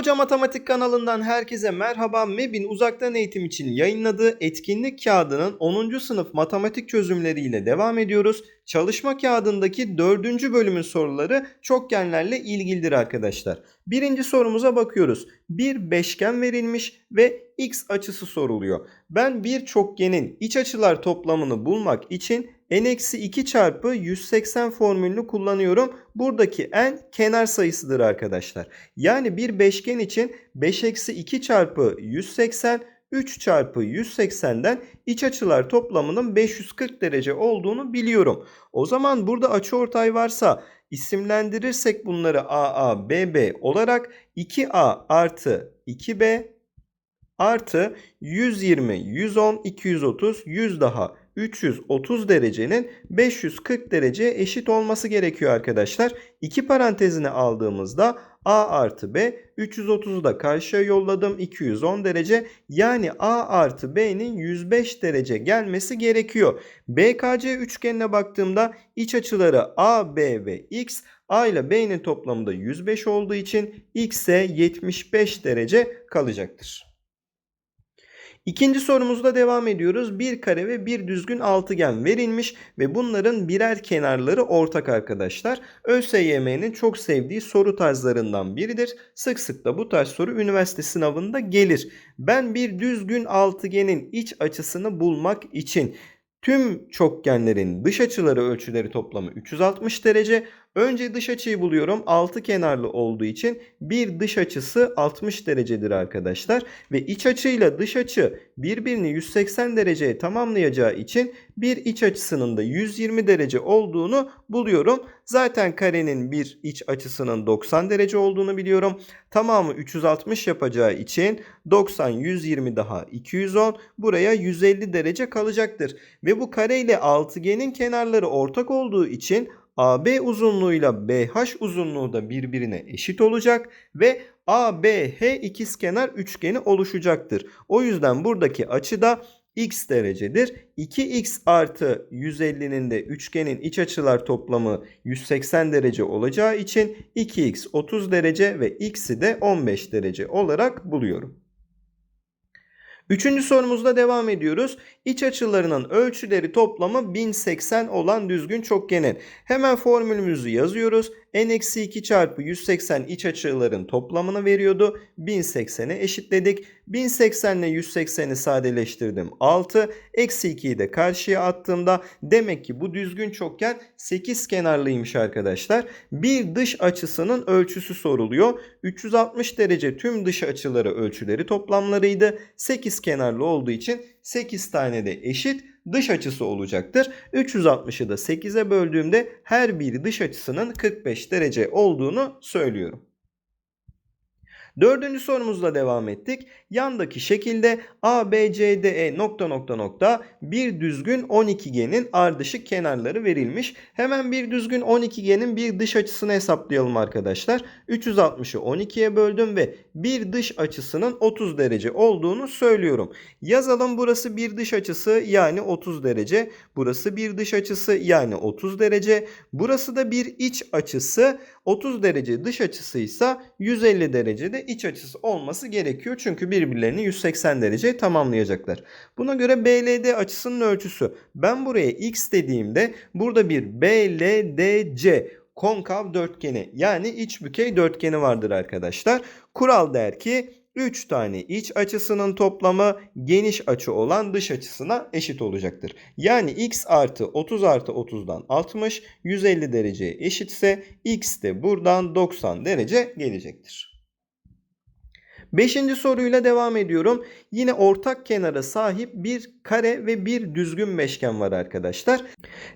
Hoca Matematik kanalından herkese merhaba. MEB'in uzaktan eğitim için yayınladığı etkinlik kağıdının 10. sınıf matematik çözümleriyle devam ediyoruz. Çalışma kağıdındaki 4. bölümün soruları çokgenlerle ilgilidir arkadaşlar. Birinci sorumuza bakıyoruz. Bir beşgen verilmiş ve x açısı soruluyor. Ben bir çokgenin iç açılar toplamını bulmak için n-2 çarpı 180 formülünü kullanıyorum. Buradaki n kenar sayısıdır arkadaşlar. Yani bir beşgen için 5-2 çarpı 180 3 çarpı 180'den iç açılar toplamının 540 derece olduğunu biliyorum. O zaman burada açıortay varsa isimlendirirsek bunları AA, BB olarak 2A artı 2B artı 120, 110, 230, 100 daha 330 derecenin 540 derece eşit olması gerekiyor arkadaşlar. İki parantezine aldığımızda A artı B 330'u da karşıya yolladım 210 derece yani A artı B'nin 105 derece gelmesi gerekiyor. BKC üçgenine baktığımda iç açıları A, B ve X A ile B'nin toplamı da 105 olduğu için X'e 75 derece kalacaktır. İkinci sorumuzda devam ediyoruz. Bir kare ve bir düzgün altıgen verilmiş ve bunların birer kenarları ortak arkadaşlar. ÖSYM'nin çok sevdiği soru tarzlarından biridir. Sık sık da bu tarz soru üniversite sınavında gelir. Ben bir düzgün altıgenin iç açısını bulmak için tüm çokgenlerin dış açıları ölçüleri toplamı 360 derece. Önce dış açıyı buluyorum. 6 kenarlı olduğu için bir dış açısı 60 derecedir arkadaşlar. Ve iç açıyla dış açı birbirini 180 dereceye tamamlayacağı için bir iç açısının da 120 derece olduğunu buluyorum. Zaten karenin bir iç açısının 90 derece olduğunu biliyorum. Tamamı 360 yapacağı için 90 120 daha 210 buraya 150 derece kalacaktır. Ve bu kare ile altıgenin kenarları ortak olduğu için AB uzunluğuyla BH uzunluğu da birbirine eşit olacak ve ABH ikizkenar üçgeni oluşacaktır. O yüzden buradaki açı da x derecedir. 2x artı 150'nin de üçgenin iç açılar toplamı 180 derece olacağı için 2x 30 derece ve x'i de 15 derece olarak buluyorum. Üçüncü sorumuzda devam ediyoruz. İç açılarının ölçüleri toplamı 1080 olan düzgün çokgenin. Hemen formülümüzü yazıyoruz. N-2 çarpı 180 iç açıların toplamını veriyordu. 1080'e eşitledik. 1080 ile 180'i sadeleştirdim. 6. Eksi 2'yi de karşıya attığımda demek ki bu düzgün çokgen 8 kenarlıymış arkadaşlar. Bir dış açısının ölçüsü soruluyor. 360 derece tüm dış açıları ölçüleri toplamlarıydı. 8 kenarlı olduğu için 8 tane de eşit dış açısı olacaktır. 360'ı da 8'e böldüğümde her bir dış açısının 45 derece olduğunu söylüyorum. Dördüncü sorumuzla devam ettik. Yandaki şekilde A, B, C, D, E nokta nokta nokta bir düzgün 12genin ardışık kenarları verilmiş. Hemen bir düzgün 12genin bir dış açısını hesaplayalım arkadaşlar. 360'ı 12'ye böldüm ve bir dış açısının 30 derece olduğunu söylüyorum. Yazalım burası bir dış açısı yani 30 derece. Burası bir dış açısı yani 30 derece. Burası da bir iç açısı 30 derece dış açısıysa 150 derecede iç açısı olması gerekiyor. Çünkü birbirlerini 180 derece tamamlayacaklar. Buna göre BLD açısının ölçüsü. Ben buraya x dediğimde burada bir BLDC konkav dörtgeni yani iç bükey dörtgeni vardır arkadaşlar. Kural der ki 3 tane iç açısının toplamı geniş açı olan dış açısına eşit olacaktır. Yani x artı 30 artı 30'dan 60 150 dereceye eşitse x de buradan 90 derece gelecektir. Beşinci soruyla devam ediyorum. Yine ortak kenara sahip bir kare ve bir düzgün beşgen var arkadaşlar.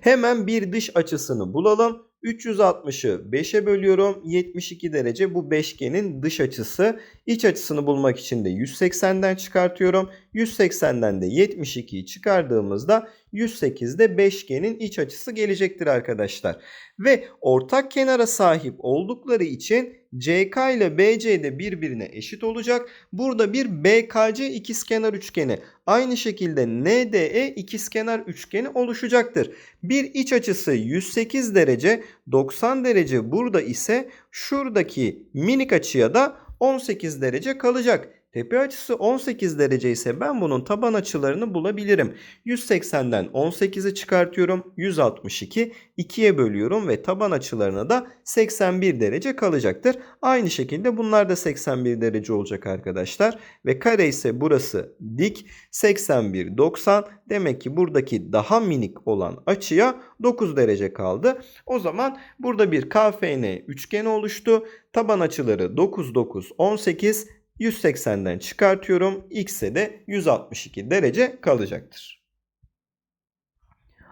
Hemen bir dış açısını bulalım. 360'ı 5'e bölüyorum. 72 derece bu beşgenin dış açısı. İç açısını bulmak için de 180'den çıkartıyorum. 180'den de 72'yi çıkardığımızda 108'de beşgenin iç açısı gelecektir arkadaşlar. Ve ortak kenara sahip oldukları için CK ile BC de birbirine eşit olacak. Burada bir BKC ikizkenar üçgeni aynı şekilde NDE ikizkenar üçgeni oluşacaktır. Bir iç açısı 108 derece 90 derece burada ise şuradaki minik açıya da 18 derece kalacak. Tepe açısı 18 derece ise ben bunun taban açılarını bulabilirim. 180'den 18'i çıkartıyorum. 162. 2'ye bölüyorum ve taban açılarına da 81 derece kalacaktır. Aynı şekilde bunlar da 81 derece olacak arkadaşlar. Ve kare ise burası dik. 81, 90. Demek ki buradaki daha minik olan açıya 9 derece kaldı. O zaman burada bir KFN üçgeni oluştu. Taban açıları 9, 9, 18. 180'den çıkartıyorum. X'e de 162 derece kalacaktır.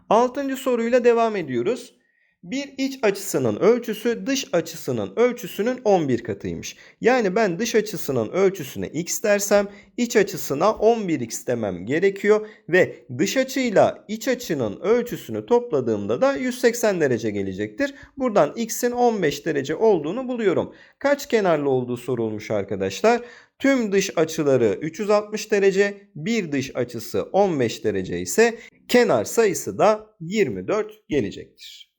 Altıncı soruyla devam ediyoruz. Bir iç açısının ölçüsü dış açısının ölçüsünün 11 katıymış. Yani ben dış açısının ölçüsüne x dersem iç açısına 11x demem gerekiyor ve dış açıyla iç açının ölçüsünü topladığımda da 180 derece gelecektir. Buradan x'in 15 derece olduğunu buluyorum. Kaç kenarlı olduğu sorulmuş arkadaşlar. Tüm dış açıları 360 derece, bir dış açısı 15 derece ise kenar sayısı da 24 gelecektir.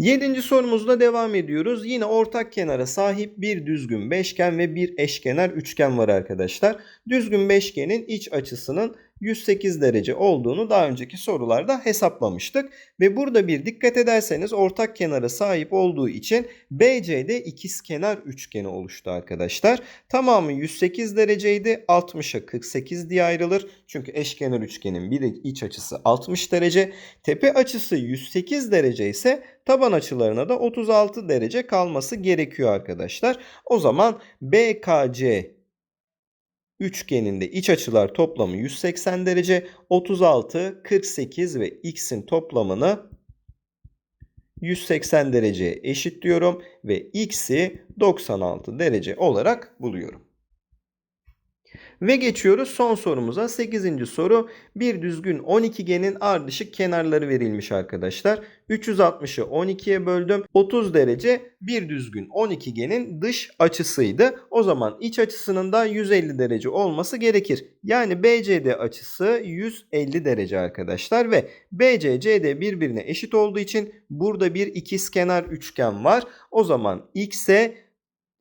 Yedinci sorumuzla devam ediyoruz. Yine ortak kenara sahip bir düzgün beşgen ve bir eşkenar üçgen var arkadaşlar. Düzgün beşgenin iç açısının 108 derece olduğunu daha önceki sorularda hesaplamıştık. Ve burada bir dikkat ederseniz ortak kenara sahip olduğu için BCD ikizkenar üçgeni oluştu arkadaşlar. Tamamı 108 dereceydi. 60'a 48 diye ayrılır. Çünkü eşkenar üçgenin bir iç açısı 60 derece. Tepe açısı 108 derece ise taban açılarına da 36 derece kalması gerekiyor arkadaşlar. O zaman BKC üçgeninde iç açılar toplamı 180 derece. 36, 48 ve x'in toplamını 180 dereceye eşitliyorum ve x'i 96 derece olarak buluyorum. Ve geçiyoruz son sorumuza. 8. soru. Bir düzgün 12genin ardışık kenarları verilmiş arkadaşlar. 360'ı 12'ye böldüm. 30 derece bir düzgün 12genin dış açısıydı. O zaman iç açısının da 150 derece olması gerekir. Yani BCD açısı 150 derece arkadaşlar ve BC CD birbirine eşit olduğu için burada bir ikizkenar üçgen var. O zaman x'e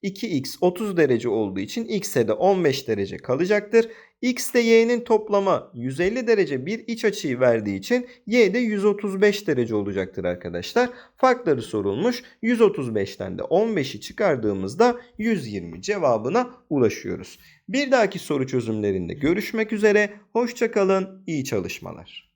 2x 30 derece olduğu için x'e de 15 derece kalacaktır. x ile y'nin toplamı 150 derece bir iç açıyı verdiği için y de 135 derece olacaktır arkadaşlar. Farkları sorulmuş. 135'ten de 15'i çıkardığımızda 120 cevabına ulaşıyoruz. Bir dahaki soru çözümlerinde görüşmek üzere. Hoşçakalın, iyi çalışmalar.